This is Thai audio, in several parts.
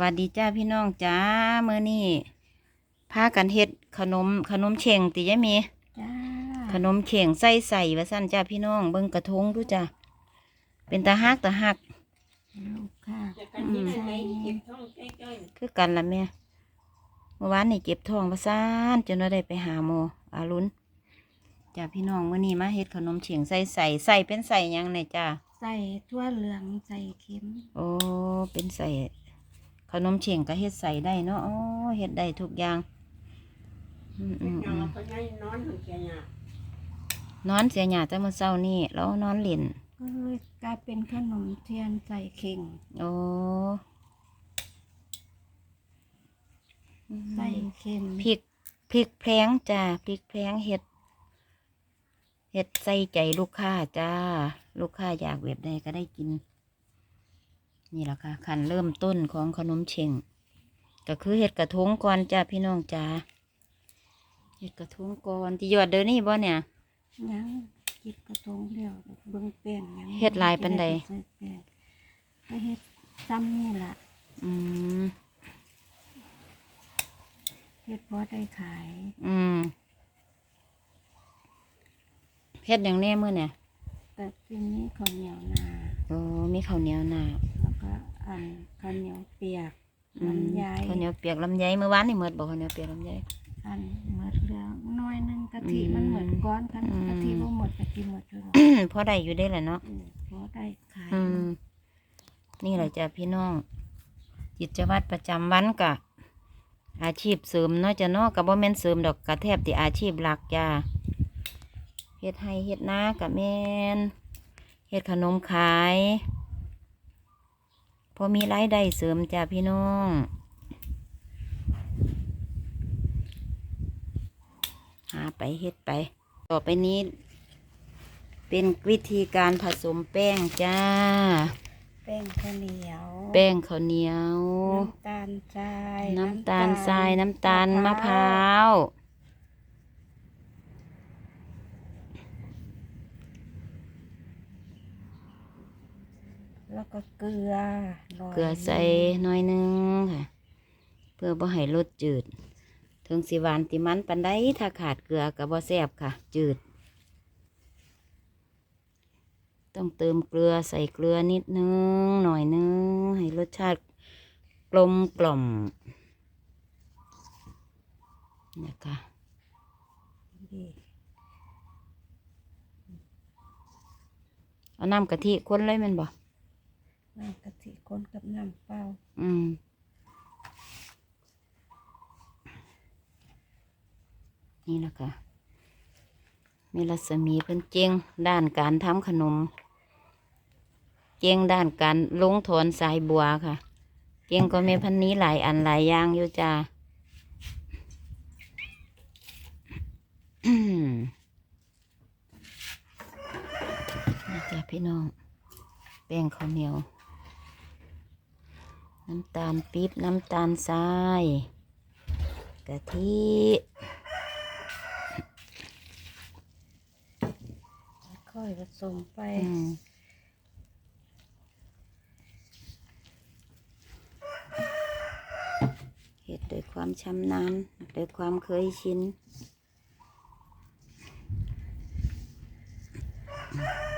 วัสดีจ้าพี่น้องจ้าเมื่อนี้พากันเฮ็ดขนมขนมเข่งติยะมีจ้าขนมเข่งใส่ใส่ว่าสั้นจ้าพี่น้องเบิ่งกระทงดูจ้าเป็นตาฮักตาฮักลูกค่ะอืมใส่คือกันละแม่เมื่อวานนี่เก็บท้องว่าซ่านจนว่าได้ไปหาโมออารุณจ้าพี่น้องมื่อนี้มาเฮ็ดขนมเข่งใส่ใส่ใส่เป็นใส่หยังเนี่ยจ้าใส่ทั่วเหลืองใส่เค็มโอ้เป็นใส่ ขนมเข่งก็เฮ็ดใส่ได้เนาะอ๋อเฮ็ดได้ทุกอย่างอืมอืมอืมนอนเสียหยาแต่เมื่อเช้านี่แล้วนอนเล่นก็เลยกลายเป็นขนมเทียนใส่เข่ง โอ้ใส่เค็มพริกพริกแพงจ้าพริกแพงเห็ดเห็ดใส่ใจลูกค้าจ้า ลูกค้าอยากแบบใดก็ได้กิน นี่แหละค่ะขั้นเริ่มต้นของขนมเชงก็คือเห็ดกระทงก่อนจ้าพี่น้องจ้าเห็ดกระทงก่อนที่ยอดเดินนี่บ่เนี่ยยังกิดกระทงเดียวเบิ่งแป้งยังเฮ็ดลายปานใดใส่แป้งก็เฮ็ดซ้ำนี่ล่ะอืมเฮ็ดพอได้ขาย อืมเฮ็ดอย่างแน่มื่อเนี่ยแต่ทีนี้ข้าวเหนียวนาโอ้มีข้าวเหนียวหนา แล้วก็อันข้าวเหนียวเปียกอืมลำไยข้าวเหนียวเปียกลำไยเมื่อวานนี่เมื่อบอกข้าวเหนียวเปียกลำไยอันหมดเหลืองน้อยหนึงกะทิอืมมันหมดก้อนกันอืมกะทิบ่หมดกะทิหมดอยู่หรอกพอได้อยู่ได้แหละเนาะอืมพอได้ขายอืมนี่แหละจ้ะพี่น้องกิจวัตรประจำวันกะ อาชีพเสริมเนาะจะเนาะกับบ่แม่นเสริมดอกกะแทบที่อาชีพหลักจ้าเฮ็ดให้เฮ็ดนากะแม่นเฮ็ดขนมขาย พอมีรายได้เสริมจ้าพี่น้องหาไปเฮ็ดไป ต่อไปนี้ เป็นวิธีการผสมแป้งจ้า แป้งข้าวเหนียว แป้งข้าวเหนียว น้ำตาลทราย น้ำตาลทราย น้ำตาลมะพร้าว แล้วก็เกลือเกลือใส่หน้อยหนึงค่ะ เพื่อบ่ให้รสจืดถึงสิหวานติมันปันได้ถ้าขาดเกลือก็บ่แซ่บค่ะ จืด ต้องเติมเกลือใส่เกลือนิดนึงหน่อยนึง ให้รสชาติกลมกล่อมนะคะเอาน้ำกะทิคนเลยมันบ่น้ำก คนกับน้ำเปล่าอืมนี่นะคะมีรัศมีเพิ่นเจียงด้านการทำขนม เจียงด้านการลงถอนสายบัวค่ะ เจียงก็มีพันนี้หลายอันหลายอย่างอยู่จ้าอืมนี่จ้าพี่น้องแป้งข้าวเหนียว น้ำตาลปี๊บน้ำตาลทรายกะทิค่อยผสมไปอืมเห็ดด้วยความชำนาญด้วยความเคยชินค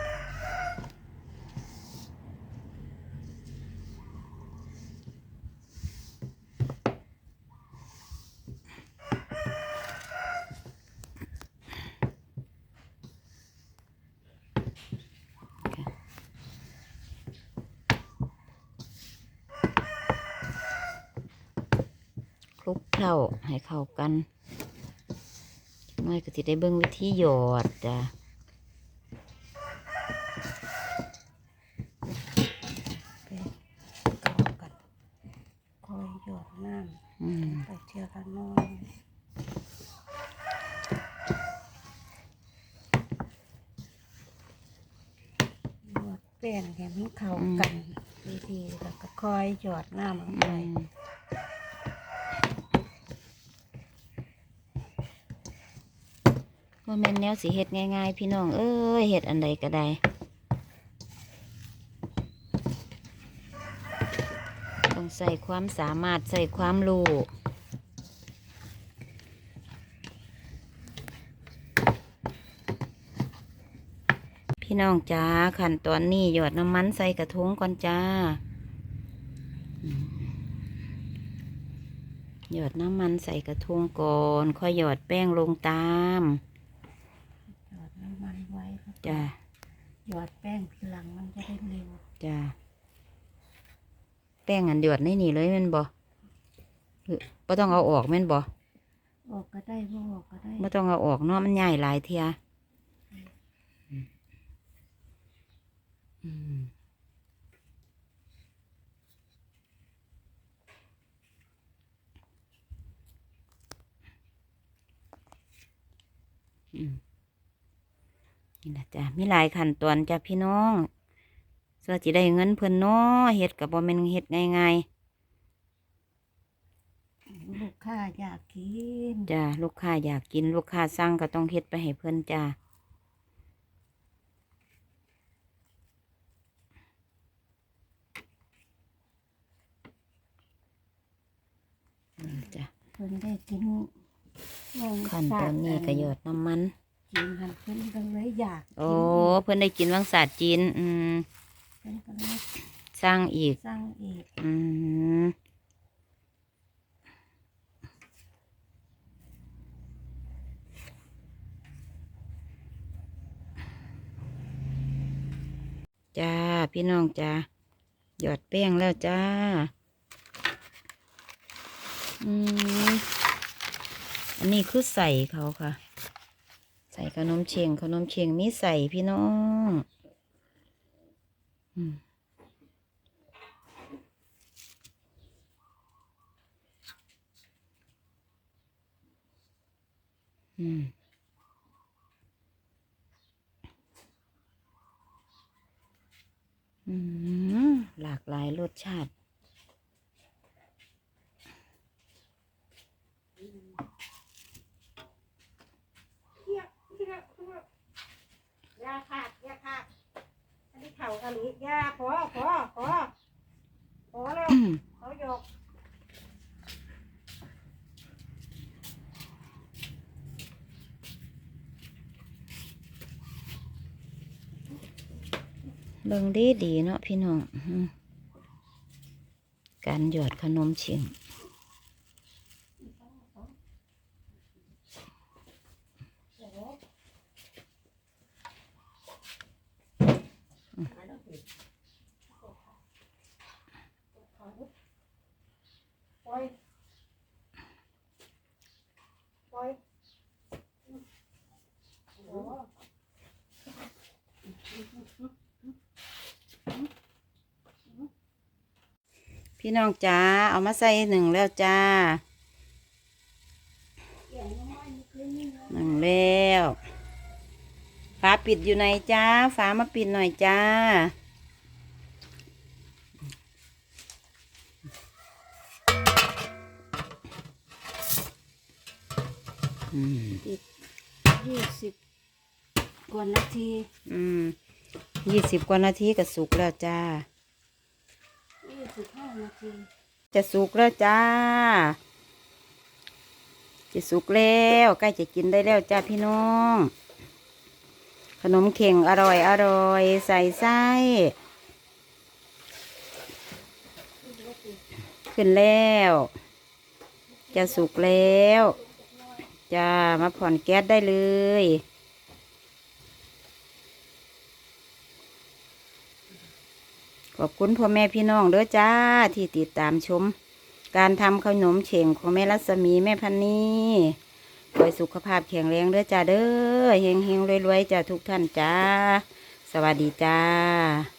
ลุกเคล้าให้เข้ากันน้อยก็สิได้เบิ่งวิธีหยอดจ้ะไปเข้ากันค่อยหยอดน้อืมำไปเทียละน้อยหยอดแป้งให้มันเข้ากันดีๆแล้วก็ค่อยหยอดน้ำลงไป อืมว่แม่นแนวสิเฮ็ดง่ายๆ พี่น้องเอ้ยเฮ็ดอันใดก็ได้ต้องใส่ความสามารถใส่ความรู้พี่น้องจ้าขั้นตอนนี้หยอดน้ำมันใส่กระทงก่อนจ้าหยอดน้ำมันใส่กระทงก่อน ค่อยหยอดแป้งลงตาม หยอดน้ำมันไว้ครับ จ้าหยอดแป้งทีหลังมันจะได้เร็วจ้าแป้งอันหยอดในนี่เลยแม่นบ่หรือบ่ต้องเอาออกแม่นบ่ออกก็ได้บ่ออกก็ได้บ่ต้องเอาออกเนาะมันใหญ่หลายเทียอืมอืม นี่แหละจ้ะมีหลายขั้นตอนจ้ะพี่น้องส่วนจิได้เงินเพิ่นเนาะเฮ็ดกับบ่แม่นเฮ็ดง่ายลูกค้าอยากกินๆจ้ะลูกค้าอยากกินลูกค้าสั่งก็ต้องเฮ็ดไปให้เพิ่นจ้ะอืมจ้ะเพิ่นได้กินแมงขั้นตอนนี้ก็หยอดน้ำมัน กินหันเพิ่นก็เลยอยากกินโอ้เพิ่นได้กินวังศาสตร์จีน อืมเพิ่นก็เลยสร้างอีกสั่งอีกอืมจ้า พี่น้องจ้าหยอดแป้งแล้วจ้า อืมอันนี้คือใส่เขาค่ะ ใส่ขนมเชียงขนมเชียงมีใส่พี่น้องอืมอืมอืมหลากหลายรสชาติ ยาขาดยาขาดอันนี้เข่ากะหรี่ยาพอพอพอพอแล้วขาหยกเบิ่งดีดีเนาะพี่น้องอืมการหยอดขนมเชียง ปล่อยปล่อยโอ้พี่น้องจ้า เอามาใส่หนึ่งแล้วจ้า หนึ่งแล้ว ฝาปิดอยู่ไหนจ้า ฝามาปิดหน่อยจ้า อืมยี่สิบกว่านาที อืมยี่สิบกว่านาทีก็สุกแล้วจ้ายี่สิบห้านาที จะสุกแล้วจ้า จะสุกแล้วใกล้จะกินได้แล้วจ้าพี่น้อง ขนมเข่งอร่อยอร่อย ใส่ไส้ขึ้นแล้ว จะสุกแล้ว จ้า มาผ่อนแก๊สได้เลยขอบคุณพ่อแม่พี่น้องเด้อจ้า ที่ติดตามชม การทำขนมเฉ่งของแม่รัศมีแม่พันนี้ขอให้สุขภาพแข็งแรงเด้อจ้าเด้อเฮงเฮงๆรวยๆจ้าทุกท่านจ้า สวัสดีจ้า